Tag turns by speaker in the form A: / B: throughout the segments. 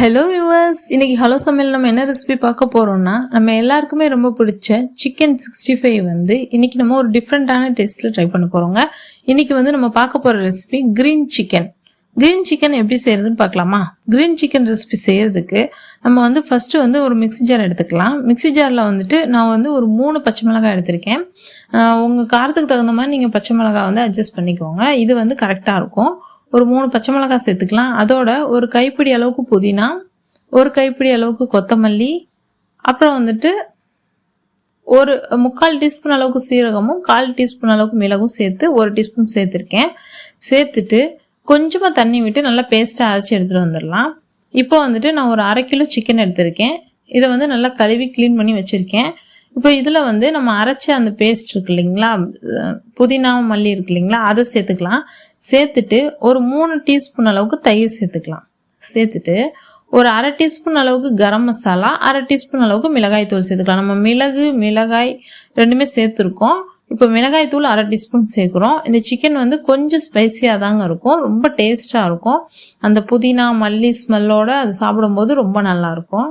A: Hello viewers இன்றைக்கி hello சமையல் நம்ம என்ன ரெசிபி பார்க்க போகிறோம்னா நம்ம எல்லாருக்குமே ரொம்ப பிடிச்ச சிக்கன் சிக்ஸ்டி ஃபைவ் வந்து இன்றைக்கி நம்ம ஒரு டிஃப்ரெண்ட்டான டேஸ்ட்டில் ட்ரை பண்ண போகிறோங்க இன்னைக்கு வந்து நம்ம பார்க்க போகிற recipe green chicken green chicken எப்படி செய்யறதுன்னு பார்க்கலாமா? கிரீன் சிக்கன் ரெசிபி செய்கிறதுக்கு நம்ம வந்து ஃபஸ்ட்டு வந்து ஒரு மிக்ஸி ஜார் எடுத்துக்கலாம். மிக்ஸி ஜாரில் வந்துட்டு நான் வந்து ஒரு மூணு பச்சை மிளகாய் எடுத்திருக்கேன். உங்கள் காரத்துக்கு தகுந்த மாதிரி நீங்கள் பச்சை மிளகாய் வந்து அட்ஜஸ்ட் பண்ணிக்கோங்க. இது வந்து கரெக்டாக இருக்கும். ஒரு மூணு பச்சை மிளகாய் சேர்த்துக்கலாம். அதோட ஒரு கைப்பிடி அளவுக்கு புதினா ஒரு கைப்பிடி அளவுக்கு கொத்தமல்லி அப்புறம் வந்துட்டு ஒரு முக்கால் டீஸ்பூன் அளவுக்கு சீரகமும் கால் டீஸ்பூன் அளவுக்கு மிளகும் சேர்த்து ஒரு டீஸ்பூன் சேர்த்துருக்கேன். சேர்த்துட்டு கொஞ்சமாக தண்ணி விட்டு நல்லா பேஸ்ட்டாக அரைச்சி எடுத்துகிட்டு வந்துடலாம். இப்போ வந்துட்டு நான் ஒரு அரை கிலோ சிக்கன் எடுத்திருக்கேன். இதை வந்து நல்லா கழுவி க்ளீன் பண்ணி வச்சுருக்கேன். இப்போ இதில் வந்து நம்ம அரைச்ச அந்த பேஸ்ட் இருக்கு இல்லைங்களா? புதினாவும் புதினா மல்லி இருக்கு இல்லைங்களா? அதை சேர்த்துக்கலாம். சேர்த்துட்டு ஒரு மூணு டீஸ்பூன் அளவுக்கு தயிர் சேர்த்துக்கலாம். சேர்த்துட்டு ஒரு அரை டீஸ்பூன் அளவுக்கு கரம் மசாலா அரை டீஸ்பூன் அளவுக்கு மிளகாய் தூள் சேர்த்துக்கலாம். நம்ம மிளகு மிளகாய் ரெண்டுமே சேர்த்துருக்கோம். இப்போ மிளகாய் தூள் அரை டீஸ்பூன் சேர்க்குறோம். இந்த சிக்கன் வந்து கொஞ்சம் ஸ்பைசியாக தாங்க இருக்கும். ரொம்ப டேஸ்ட்டாக இருக்கும். அந்த புதினா மல்லி ஸ்மெல்லோடு அது சாப்பிடும்போது ரொம்ப நல்லாயிருக்கும்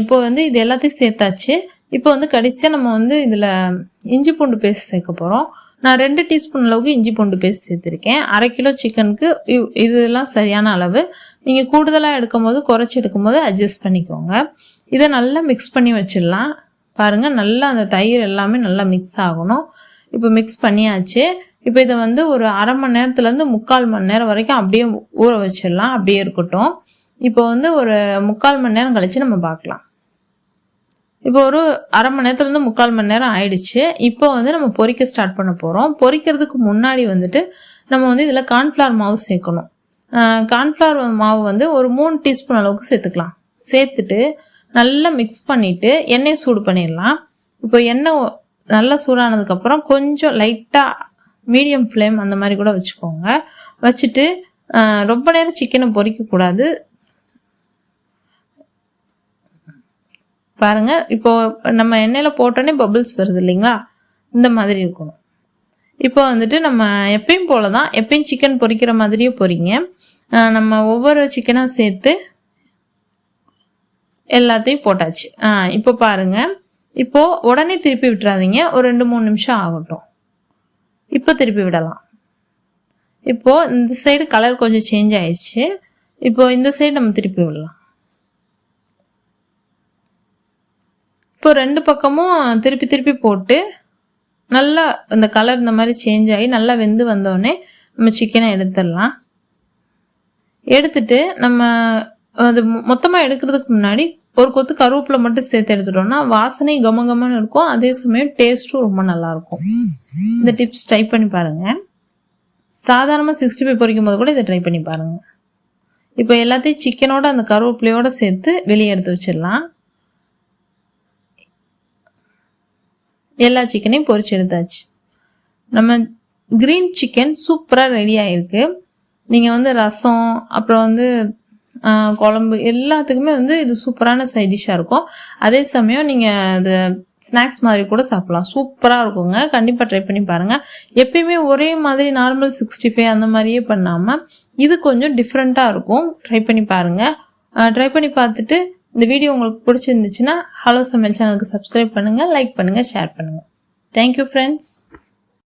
A: இப்போ வந்து இது எல்லாத்தையும் சேர்த்தாச்சு. இப்போ வந்து கடைசியாக நம்ம வந்து இதில் இஞ்சி பூண்டு பேஸ்ட் சேர்க்க போகிறோம் நான் ரெண்டு டீஸ்பூன் அளவுக்கு இஞ்சி பூண்டு பேஸ்ட் சேர்த்துருக்கேன். அரை கிலோ சிக்கனுக்கு இவ்- இதெல்லாம் சரியான அளவு. நீங்கள் கூடுதலாக எடுக்கும் போது குறைச்சி எடுக்கும் போது அட்ஜஸ்ட் பண்ணிக்கோங்க. இதை நல்லா மிக்ஸ் பண்ணி வச்சிடலாம். பாருங்கள் நல்லா அந்த தயிர் எல்லாமே நல்லா மிக்ஸ் ஆகணும். இப்போ மிக்ஸ் பண்ணியாச்சு. இப்போ இதை வந்து ஒரு அரை மணி நேரத்துலேருந்து முக்கால் மணி நேரம் வரைக்கும் அப்படியே ஊற வச்சிடலாம். அப்படியே இருக்கட்டும். இப்போ வந்து ஒரு முக்கால் மணி நேரம் கழித்து நம்ம பார்க்கலாம். இப்போ ஒரு அரை மணி நேரத்துலேருந்து முக்கால் மணி நேரம் ஆயிடுச்சு. இப்போ வந்து நம்ம பொரிக்க ஸ்டார்ட் பண்ண போகிறோம் பொரிக்கிறதுக்கு முன்னாடி வந்துட்டு நம்ம வந்து இதில் கார்ன்ஃப்ளவர் மாவு சேர்க்கணும். கார்ன்ஃப்ளவர் மாவு வந்து ஒரு மூணு டீஸ்பூன் அளவுக்கு சேர்த்துக்கலாம். சேர்த்துட்டு நல்லா மிக்ஸ் பண்ணிவிட்டு எண்ணெயை சூடு பண்ணிடலாம். இப்போ எண்ணெய் நல்லா சூடானதுக்கப்புறம் கொஞ்சம் லைட்டாக மீடியம் ஃப்ளேம் அந்த மாதிரி கூட வச்சுக்கோங்க. வச்சுட்டு ரொம்ப நேரம் சிக்கனை பொரிக்கக்கூடாது பாருங்கள் இப்போ நம்ம எண்ணெயில் போட்டோன்னே பபிள்ஸ் வருது இல்லைங்களா? இந்த மாதிரி இருக்கணும். இப்போ வந்துட்டு நம்ம எப்பயும் போல தான் எப்பயும் சிக்கன் பொரிக்கிற மாதிரியே பொறிங்க. நம்ம ஒவ்வொரு சிக்கனாக சேர்த்து எல்லாத்தையும் போட்டாச்சு. ஆ இப்போ பாருங்கள் இப்போது உடனே திருப்பி விட்டுறாதீங்க. ஒரு ரெண்டு மூணு நிமிஷம் ஆகட்டும். இப்போ திருப்பி விடலாம். இப்போ இந்த சைடு கலர் கொஞ்சம் சேஞ்ச் ஆயிடுச்சு. இப்போ இந்த சைடு நம்ம திருப்பி விடலாம். இப்போ ரெண்டு பக்கமும் திருப்பி திருப்பி போட்டு நல்லா இந்த கலர் இந்த மாதிரி சேஞ்ச் ஆகி நல்லா வெந்து வந்தோடனே நம்ம சிக்கனை எடுத்துடலாம். எடுத்துட்டு நம்ம அது மொத்தமாக எடுக்கிறதுக்கு முன்னாடி ஒரு கொத்து கருவேப்பிலை மட்டும் சேர்த்து எடுத்துட்டோம்னா வாசனை கம கமன்னு இருக்கும். அதே சமயம் டேஸ்ட்டும் ரொம்ப நல்லாயிருக்கும் இந்த டிப்ஸ் ட்ரை பண்ணி பாருங்க. சாதாரணமாக சிக்ஸ்டி ஃபைவ் பொரிக்கும் போது கூட இதை ட்ரை பண்ணி பாருங்கள் இப்போ எல்லாத்தையும் சிக்கனோட அந்த கருவேப்பிலையோடு சேர்த்து வெளியே எடுத்து வச்சிடலாம். எல்லா சிக்கனையும் பொரிச்சு எடுத்தாச்சு. நம்ம க்ரீன் சிக்கன் சூப்பராக ரெடி ஆகிருக்கு நீங்கள் வந்து ரசம் அப்புறம் வந்து குழம்பு எல்லாத்துக்குமே வந்து இது சூப்பரான சைட் டிஷ்ஷாக இருக்கும். அதே சமயம் நீங்கள் அது ஸ்நாக்ஸ் மாதிரி கூட சாப்பிடலாம். சூப்பராக இருக்குங்க. கண்டிப்பாக ட்ரை பண்ணி பாருங்கள் எப்பயுமே ஒரே மாதிரி நார்மல் சிக்ஸ்டி ஃபைவ் அந்த மாதிரியே பண்ணாமல் இது கொஞ்சம் டிஃப்ரெண்ட்டாக இருக்கும். ட்ரை பண்ணி பாருங்கள் ட்ரை பண்ணி பார்த்துட்டு இந்த வீடியோ உங்களுக்கு பிடிச்சிருந்துச்சுன்னா ஹலோ சமையல் சேனலுக்கு சப்ஸ்கிரைப் பண்ணுங்கள் லைக் பண்ணுங்கள் ஷேர் பண்ணுங்கள் தேங்க்யூ ஃப்ரெண்ட்ஸ்